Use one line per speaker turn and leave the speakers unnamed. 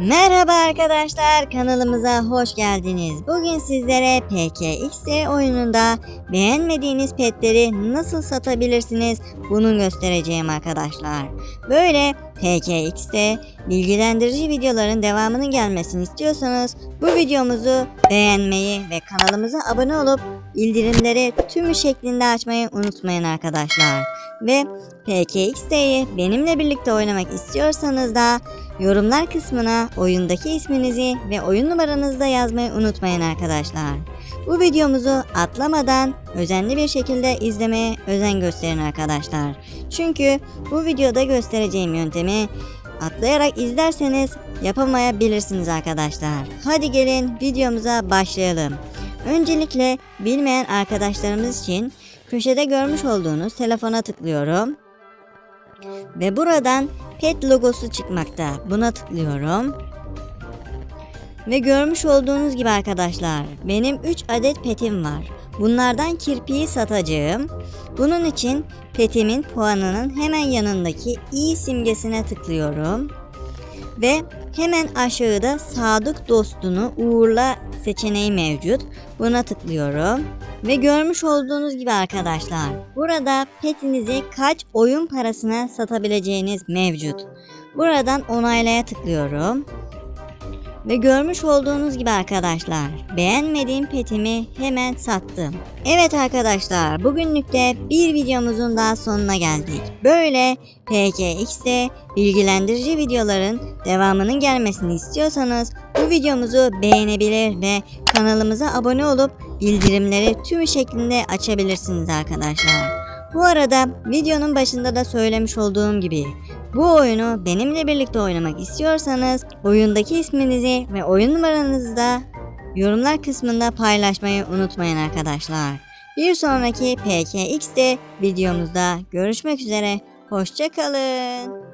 Merhaba arkadaşlar kanalımıza hoş geldiniz. Bugün sizlere PKXD oyununda beğenmediğiniz petleri nasıl satabilirsiniz bunu göstereceğim arkadaşlar. Böyle PKXD bilgilendirici videoların devamının gelmesini istiyorsanız bu videomuzu beğenmeyi ve kanalımıza abone olup bildirimleri tümü şeklinde açmayı unutmayın arkadaşlar. Ve PKXD'yi benimle birlikte oynamak istiyorsanız da yorumlar kısmına oyundaki isminizi ve oyun numaranızı da yazmayı unutmayın arkadaşlar. Bu videomuzu atlamadan özenli bir şekilde izlemeye özen gösterin arkadaşlar. Çünkü bu videoda göstereceğim yöntemi atlayarak izlerseniz yapamayabilirsiniz arkadaşlar. Hadi gelin videomuza başlayalım. Öncelikle bilmeyen arkadaşlarımız için köşede görmüş olduğunuz telefona tıklıyorum. Ve buradan pet logosu çıkmakta. Buna tıklıyorum. Ve görmüş olduğunuz gibi arkadaşlar benim 3 adet petim var. Bunlardan kirpiği satacağım. Bunun için petimin puanının hemen yanındaki i simgesine tıklıyorum. Ve hemen aşağıda sadık dostunu uğurla seçeneği mevcut. Buna tıklıyorum. Ve görmüş olduğunuz gibi arkadaşlar burada petinizi kaç oyun parasına satabileceğiniz mevcut. Buradan onaylaya tıklıyorum. Ve görmüş olduğunuz gibi arkadaşlar beğenmediğim petimi hemen sattım. Evet arkadaşlar bugünlük de bir videomuzun daha sonuna geldik. Böyle PKX'de bilgilendirici videoların devamının gelmesini istiyorsanız bu videomuzu beğenebilir ve kanalımıza abone olup bildirimleri tüm şeklinde açabilirsiniz arkadaşlar. Bu arada videonun başında da söylemiş olduğum gibi bu oyunu benimle birlikte oynamak istiyorsanız oyundaki isminizi ve oyun numaranızı da yorumlar kısmında paylaşmayı unutmayın arkadaşlar. Bir sonraki PKX'de videomuzda görüşmek üzere. Hoşçakalın.